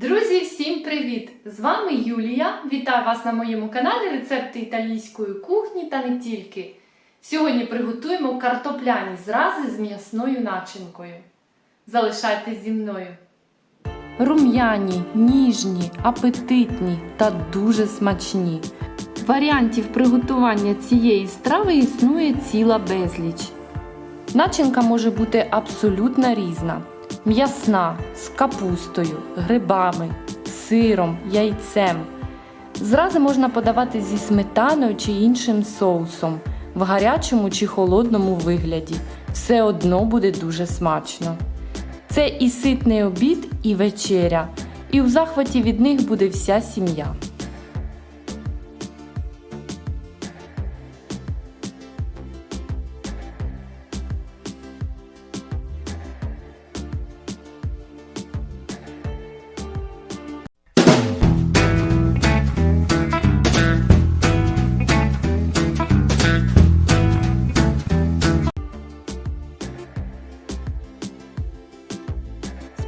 Друзі, всім привіт! З вами Юлія. Вітаю вас на моєму каналі Рецепти італійської кухні та не тільки. Сьогодні приготуємо картопляні зрази з м'ясною начинкою. Залишайтесь зі мною. Рум'яні, ніжні, апетитні та дуже смачні. Варіантів приготування цієї страви існує ціла безліч. Начинка може бути абсолютно різна: м'ясна, з капустою, грибами, сиром, яйцем. Зрази можна подавати зі сметаною чи іншим соусом, в гарячому чи холодному вигляді. Все одно буде дуже смачно. Це і ситний обід, і вечеря, і у захваті від них буде вся сім'я.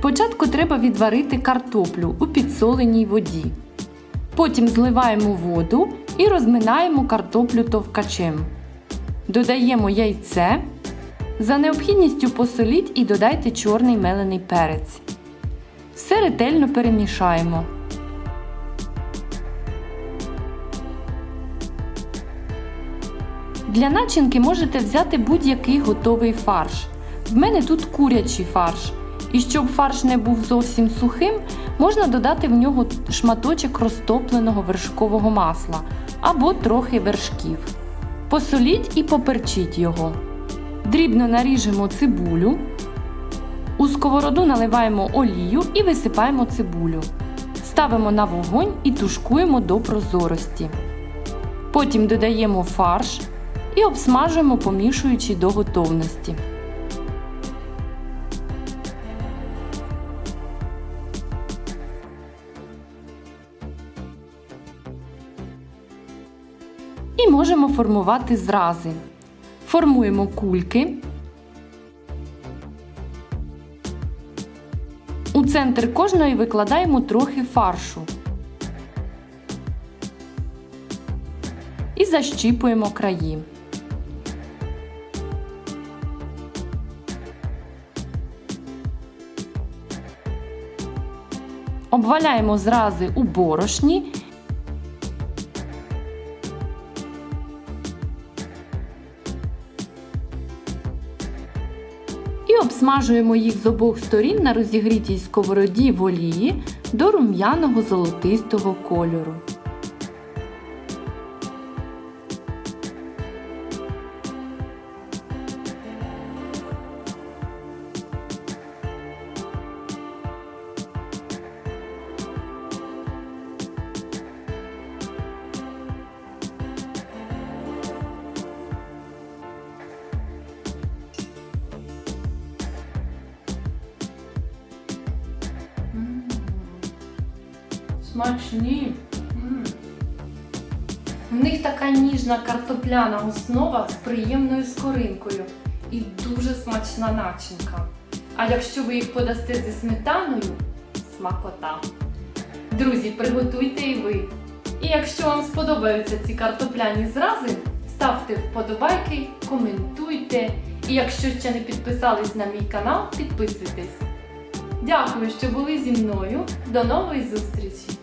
Спочатку треба відварити картоплю у підсоленій воді. Потім зливаємо воду і розминаємо картоплю товкачем. Додаємо яйце. За необхідністю посоліть і додайте чорний мелений перець. Все ретельно перемішаємо. Для начинки можете взяти будь-який готовий фарш. В мене тут курячий фарш. І щоб фарш не був зовсім сухим, можна додати в нього шматочок розтопленого вершкового масла або трохи вершків. Посоліть і поперчіть його. Дрібно наріжемо цибулю. У сковороду наливаємо олію і висипаємо цибулю. Ставимо на вогонь і тушкуємо до прозорості. Потім додаємо фарш і обсмажуємо, помішуючи до готовності. І можемо формувати зрази. Формуємо кульки. У центр кожної викладаємо трохи фаршу. І защіпуємо краї. Обваляємо зрази у борошні обсмажуємо їх з обох сторін на розігрітій сковороді в олії до рум'яного золотистого кольору. Смачні. У них така ніжна картопляна основа з приємною скоринкою і дуже смачна начинка. А якщо ви їх подасте зі сметаною, смакота. Друзі, приготуйте і ви. І якщо вам сподобаються ці картопляні зрази, ставте вподобайки, коментуйте. І якщо ще не підписались на мій канал, підписуйтесь. Дякую, що були зі мною. До нової зустрічі!